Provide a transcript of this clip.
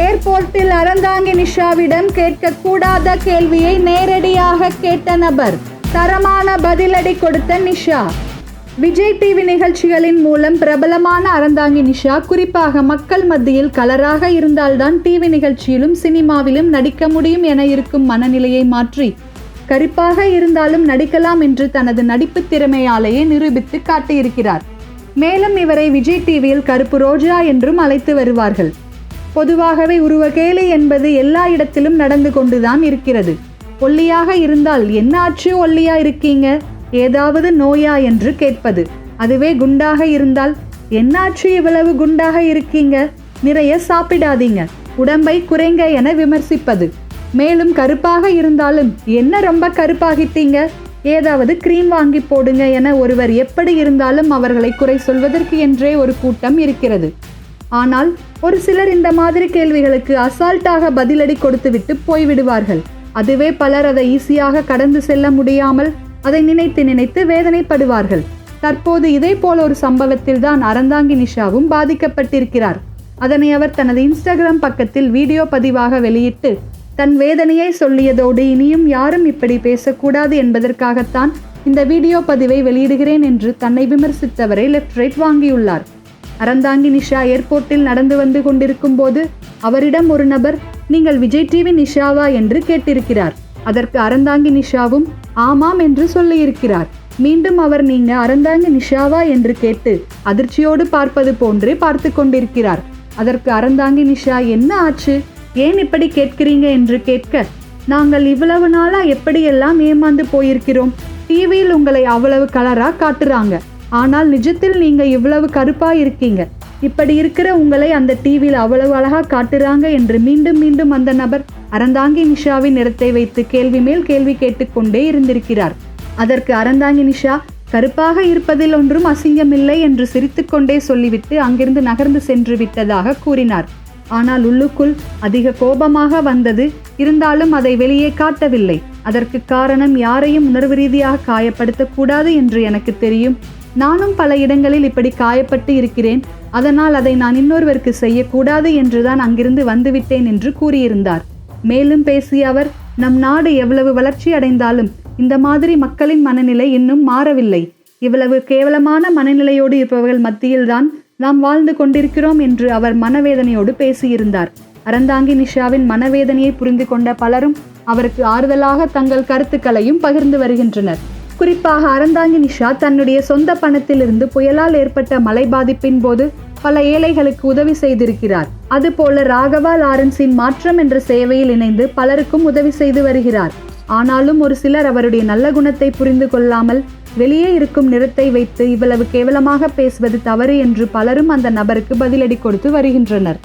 ஏர்போர்ட்டில் அறந்தாங்கி நிஷாவிடம் கேட்கக்கூடாத கேள்வியை நேரடியாக கேட்ட நபர் தரமான பதிலடி கொடுத்த நிஷா. விஜய் டிவி நிகழ்ச்சிகளின் மூலம் பிரபலமான அறந்தாங்கி நிஷா குறிப்பாக மக்கள் மத்தியில் கலராக இருந்தால்தான் டிவி நிகழ்ச்சியிலும் சினிமாவிலும் நடிக்க முடியும் என இருக்கும் மனநிலையை மாற்றி கருப்பாக இருந்தாலும் நடிக்கலாம் என்று தனது நடிப்பு திறமையாலேயே நிரூபித்து காட்டியிருக்கிறார். மேலும் இவரை விஜய் டிவியில் கருப்பு ரோஜா என்றும் அழைத்து வருவார்கள். பொதுவாகவே உருவகேலை என்பது எல்லா இடத்திலும் நடந்து கொண்டுதான் இருக்கிறது. ஒல்லியாக இருந்தால் என்ன ஆச்சு ஒல்லியா இருக்கீங்க? ஏதாவது நோயா என்று கேட்பது. அதுவே குண்டாக இருந்தால் என்னாச்சு இவ்வளவு குண்டாக இருக்கீங்க? நிறைய சாப்பிடாதீங்க. உடம்பை குறைங்க என விமர்சிப்பது. மேலும் கருப்பாக இருந்தாலும் என்ன ரொம்ப கருப்பாகிட்டீங்க? ஏதாவது கிரீம் வாங்கி போடுங்க என ஒருவர் எப்படி இருந்தாலும் அவர்களை குறை சொல்வதற்கு என்றே ஒரு கூட்டம் இருக்கிறது. ஆனால் ஒரு சிலர் இந்த மாதிரி கேள்விகளுக்கு அசால்ட்டாக பதிலடி கொடுத்துவிட்டு போய்விடுவார்கள். அதுவே பலர் அதை ஈஸியாக கடந்து செல்ல முடியாமல் அதை நினைத்து நினைத்து வேதனைப்படுவார்கள். தற்போது இதே போல ஒரு சம்பவத்தில் தான் அறந்தாங்கி நிஷாவும் பாதிக்கப்பட்டிருக்கிறார். அதனை அவர் தனது இன்ஸ்டாகிராம் பக்கத்தில் வீடியோ பதிவாக வெளியிட்டு தன் வேதனையை சொல்லியதோடு இனியும் யாரும் இப்படி பேசக்கூடாது என்பதற்காகத்தான் இந்த வீடியோ பதிவை வெளியிடுகிறேன் என்று தன்னை விமர்சித்தவரை லெஃப்ட் ரைட் வாங்கியுள்ளார். அறந்தாங்கி நிஷா ஏர்போர்ட்டில் நடந்து வந்து கொண்டிருக்கும் போது அவரிடம் ஒரு நபர் நீங்கள் விஜய் டிவி நிஷாவா? என்று கேட்டிருக்கிறார். அதற்கு அறந்தாங்கி நிஷாவும் ஆமாம் என்று சொல்லியிருக்கிறார். மீண்டும் அவர் நீங்க அறந்தாங்கி நிஷாவா? என்று கேட்டு அதிர்ச்சியோடு பார்ப்பது போன்றே பார்த்து கொண்டிருக்கிறார். அதற்கு அறந்தாங்கி நிஷா என்ன ஆச்சு? ஏன் இப்படி கேட்கிறீங்க? என்று கேட்க நாங்கள் இவ்வளவு நாளா எப்படியெல்லாம் ஏமாந்து போயிருக்கிறோம்? டிவியில் உங்களை அவ்வளவு கலரா காட்டுறாங்க. ஆனால் நிஜத்தில் நீங்கள் இவ்வளவு கருப்பாக இருக்கீங்க. இப்படி இருக்கிற உங்களை அந்த டிவியில் அவ்வளவு அழகாக காட்டுறாங்க என்று மீண்டும் மீண்டும் அந்த நபர் அறந்தாங்கி நிஷாவின் நிறத்தை வைத்து கேள்வி மேல் கேள்வி கேட்டுக்கொண்டே இருந்திருக்கிறார். அதற்கு அறந்தாங்கி நிஷா கருப்பாக இருப்பதில் ஒன்றும் அசிங்கமில்லை என்று சிரித்துக்கொண்டே சொல்லிவிட்டு அங்கிருந்து நகர்ந்து சென்று விட்டதாக கூறினார். ஆனால் உள்ளுக்குள் அதிக கோபமாக வந்தது இருந்தாலும் அதை வெளியே காட்டவில்லை. அதற்கு காரணம் யாரையும் உணர்வு ரீதியாக காயப்படுத்தக்கூடாது என்று எனக்கு தெரியும். நானும் பல இடங்களில் இப்படி காயப்பட்டு இருக்கிறேன். அதனால் அதை நான் இன்னொருவருக்கு செய்யக்கூடாது என்றுதான் அங்கிருந்து வந்துவிட்டேன் என்று கூறியிருந்தார். மேலும் பேசிய அவர் நம் நாடு எவ்வளவு வளர்ச்சி அடைந்தாலும் இந்த மாதிரி மக்களின் மனநிலை இன்னும் மாறவில்லை. இவ்வளவு கேவலமான மனநிலையோடு இருப்பவர்கள் மத்தியில்தான் நாம் வாழ்ந்து கொண்டிருக்கிறோம் என்று அவர் மனவேதனையோடு பேசியிருந்தார். அறந்தாங்கி நிஷாவின் மனவேதனையை புரிந்து கொண்ட பலரும் அவருக்கு ஆறுதலாக தங்கள் கருத்துக்களையும் பகிர்ந்து வருகின்றனர். குறிப்பாக அறந்தாங்கி நிஷா தன்னுடைய சொந்த பணத்திலிருந்து புயலால் ஏற்பட்ட மலை பாதிப்பின் போது பல ஏழைகளுக்கு உதவி செய்திருக்கிறார். அதுபோல ராகவா லாரன்ஸின் மாற்றம் என்ற சேவையில் இணைந்து பலருக்கும் உதவி செய்து வருகிறார். ஆனாலும் ஒரு சிலர் அவருடைய நல்ல குணத்தை புரிந்து கொள்ளாமல் வெளியே இருக்கும் நிறத்தை வைத்து இவ்வளவு கேவலமாக பேசுவது தவறு என்று பலரும் அந்த நபருக்கு பதிலடி கொடுத்து வருகின்றனர்.